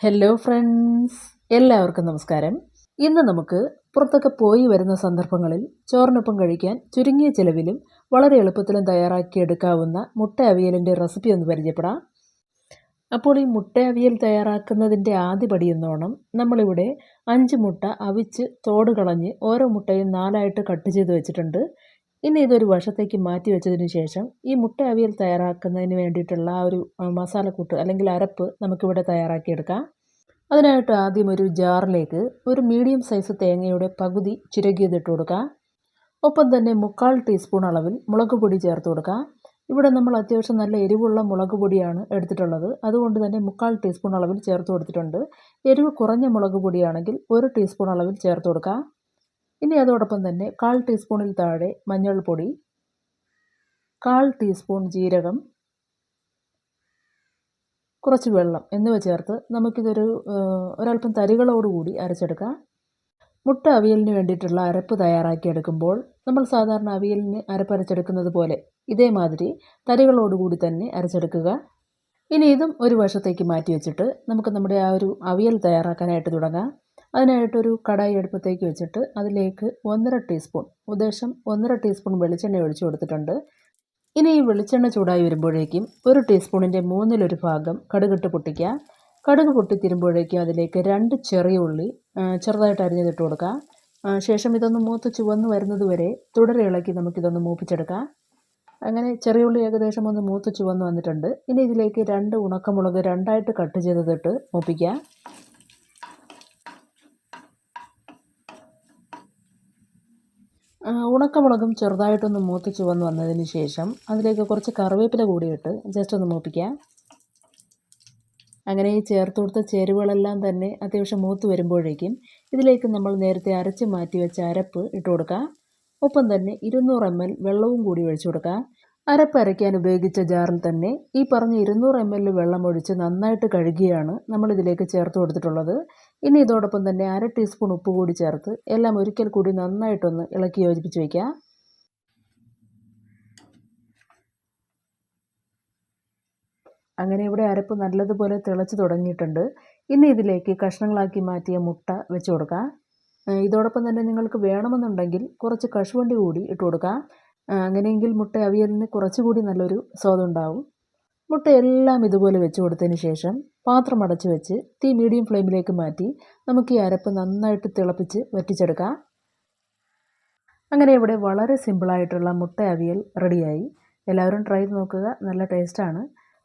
Hello friends എല്ലാവർക്കും നമസ്കാരം. ഇന്ന് നമുക്ക് പുറത്തൊക്കെ പോയി വരുന്ന സന്ദർഭങ്ങളിൽ ചോറിനൊപ്പം കഴിക്കാൻ ചുരുങ്ങിയ ചിലവിലും വളരെ എളുപ്പത്തിലും തയ്യാറാക്കിയെടുക്കാവുന്ന മുട്ട അവിയലിന്റെ റെസിപ്പി ഒന്ന് പരിചയപ്പെടാം. അപ്പോൾ ഈ മുട്ട അവിയൽ തയ്യാറാക്കുന്നതിന്റെ ആദ്യപടി എന്നോണം നമ്മളിവിടെ അഞ്ച് മുട്ട അവിച്ച് തോട് കളഞ്ഞ് ഓരോ മുട്ടയും നാലായിട്ട് കട്ട് ചെയ്ത് വെച്ചിട്ടുണ്ട്. ഇനി ഇതൊരു വർഷത്തേക്ക് മാറ്റി വെച്ചതിന് ശേഷം ഈ മുട്ട അവിയൽ തയ്യാറാക്കുന്നതിന് വേണ്ടിയിട്ടുള്ള ആ ഒരു മസാലക്കൂട്ട് അല്ലെങ്കിൽ അരപ്പ് നമുക്കിവിടെ തയ്യാറാക്കിയെടുക്കാം. അതിനായിട്ട് ആദ്യം ഒരു ജാറിലേക്ക് ഒരു മീഡിയം സൈസ് തേങ്ങയുടെ പകുതി ചിരകിയതിട്ട് കൊടുക്കുക ഒപ്പം തന്നെ മുക്കാൽ ടീസ്പൂൺ അളവിൽ മുളക് പൊടി ചേർത്ത് കൊടുക്കുക ഇവിടെ നമ്മൾ അത്യാവശ്യം നല്ല എരിവുള്ള മുളക് പൊടിയാണ് എടുത്തിട്ടുള്ളത്. അതുകൊണ്ട് തന്നെ മുക്കാൽ ടീസ്പൂൺ അളവിൽ ചേർത്ത് കൊടുത്തിട്ടുണ്ട്. എരിവ് കുറഞ്ഞ മുളക് പൊടിയാണെങ്കിൽ ഒരു ടീസ്പൂൺ അളവിൽ ചേർത്ത് കൊടുക്കുക ഇനി അതോടൊപ്പം തന്നെ കാൽ ടീസ്പൂണിൽ താഴെ മഞ്ഞൾപ്പൊടി കാൽ ടീസ്പൂൺ ജീരകം കുറച്ച് വെള്ളം എന്നിവ ചേർത്ത് നമുക്കിതൊരു ഒരല്പം തരികളോടുകൂടി അരച്ചെടുക്കാം. മുട്ട അവിയലിന് വേണ്ടിയിട്ടുള്ള അരപ്പ് തയ്യാറാക്കിയെടുക്കുമ്പോൾ നമ്മൾ സാധാരണ അവിയലിന് അരപ്പ് അരച്ചെടുക്കുന്നത് പോലെ ഇതേമാതിരി തരികളോടുകൂടി തന്നെ അരച്ചെടുക്കുക. ഇനി ഇതും ഒരു വശത്തേക്ക് മാറ്റി വെച്ചിട്ട് നമുക്ക് നമ്മുടെ ആ ഒരു അവിയൽ തയ്യാറാക്കാനായിട്ട് തുടങ്ങാം. അതിനായിട്ടൊരു കടായി അടുപ്പത്തേക്ക് വെച്ചിട്ട് അതിലേക്ക് ഒന്നര ടീസ്പൂൺ ഉദ്ദേശം ഒന്നര ടീസ്പൂൺ വെളിച്ചെണ്ണ ഒഴിച്ചു കൊടുത്തിട്ടുണ്ട്. ഇനി ഈ വെളിച്ചെണ്ണ ചൂടായി വരുമ്പോഴേക്കും ഒരു ടീസ്പൂണിന്റെ മൂന്നിലൊരു ഭാഗം കടുകിട്ട് പൊട്ടിക്കുക. കടുക് പൊട്ടി പൊട്ടിത്തിരുമ്പോഴേക്കും അതിലേക്ക് രണ്ട് ചെറിയ ഉള്ളി ചെറുതായിട്ട് അരിഞ്ഞതിട്ട് കൊടുക്കുക. ശേഷം ഇതൊന്ന് മൂത്ത് ചുവന്ന് വരുന്നത് വരെ തുടരെ ഇളക്കി നമുക്കിതൊന്ന് മൂപ്പിച്ചെടുക്കാം. അങ്ങനെ ചെറിയ ഉള്ളി ഏകദേശം ഒന്ന് മൂത്ത് ചുവന്ന് വന്നിട്ടുണ്ട്. ഇനി ഇതിലേക്ക് രണ്ട് ഉണക്കമുളക് രണ്ടായിട്ട് കട്ട് ചെയ്തതിട്ട് മൂപ്പിക്കുക. ഉണക്കമുളകും ചെറുതായിട്ടൊന്ന് മൂത്ത് ചുവന്ന് വന്നതിന് ശേഷം അതിലേക്ക് കുറച്ച് കറിവേപ്പില കൂടിയിട്ട് ജസ്റ്റ് ഒന്ന് മൂപ്പിക്കാം. അങ്ങനെ ഈ ചേർത്ത് കൊടുത്ത ചേരുവകളെല്ലാം തന്നെ അത്യാവശ്യം മൂത്ത് വരുമ്പോഴേക്കും ഇതിലേക്ക് നമ്മൾ നേരത്തെ അരച്ച് മാറ്റി വെച്ച അരപ്പ് ഇട്ട് കൊടുക്കാം. ഒപ്പം തന്നെ ഇരുന്നൂറ് എം എൽ വെള്ളവും കൂടി ഒഴിച്ചു കൊടുക്കുക അരപ്പ് അരയ്ക്കാൻ ഉപയോഗിച്ച ജാറിൽ തന്നെ ഈ പറഞ്ഞ ഇരുന്നൂറ് എം എൽ വെള്ളം ഒഴിച്ച് നന്നായിട്ട് കഴുകിയാണ് നമ്മളിതിലേക്ക് ചേർത്ത് കൊടുത്തിട്ടുള്ളത്. ഇനി ഇതോടൊപ്പം തന്നെ അര ടീസ്പൂൺ ഉപ്പ് കൂടി ചേർത്ത് എല്ലാം ഒരിക്കൽ കൂടി നന്നായിട്ടൊന്ന് ഇളക്കി യോജിപ്പിച്ച് വയ്ക്കുക അങ്ങനെ ഇവിടെ അരപ്പ് നല്ലതുപോലെ തിളച്ച് തുടങ്ങിയിട്ടുണ്ട്. ഇനി ഇതിലേക്ക് കഷ്ണങ്ങളാക്കി മാറ്റിയ മുട്ട വെച്ച് കൊടുക്കുക ഇതോടൊപ്പം തന്നെ നിങ്ങൾക്ക് വേണമെന്നുണ്ടെങ്കിൽ കുറച്ച് കശുവണ്ടി കൂടി ഇട്ട് കൊടുക്കാം. അങ്ങനെയെങ്കിൽ മുട്ട അവിയലിന് കുറച്ചുകൂടി നല്ലൊരു സ്വാദുണ്ടാവും. മുട്ട എല്ലാം ഇതുപോലെ വെച്ച് കൊടുത്തതിന് ശേഷം പാത്രം അടച്ച് വെച്ച് തീ മീഡിയം ഫ്ലെയിമിലേക്ക് മാറ്റി നമുക്ക് ഈ അരപ്പ് നന്നായിട്ട് തിളപ്പിച്ച് വറ്റിച്ചെടുക്കാം. അങ്ങനെ ഇവിടെ വളരെ സിമ്പിളായിട്ടുള്ള മുട്ട അവിയൽ റെഡിയായി. എല്ലാവരും ട്രൈ ചെയ്ത് നോക്കുക നല്ല ടേസ്റ്റാണ്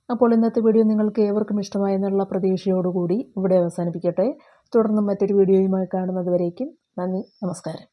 അപ്പോൾ ഇന്നത്തെ വീഡിയോ നിങ്ങൾക്ക് ഏവർക്കും ഇഷ്ടമായെന്നുള്ള പ്രതീക്ഷയോടുകൂടി ഇവിടെ അവസാനിപ്പിക്കട്ടെ. തുടർന്ന് മറ്റൊരു വീഡിയോയുമായി കാണുന്നത് വരേക്കും നന്ദി നമസ്കാരം.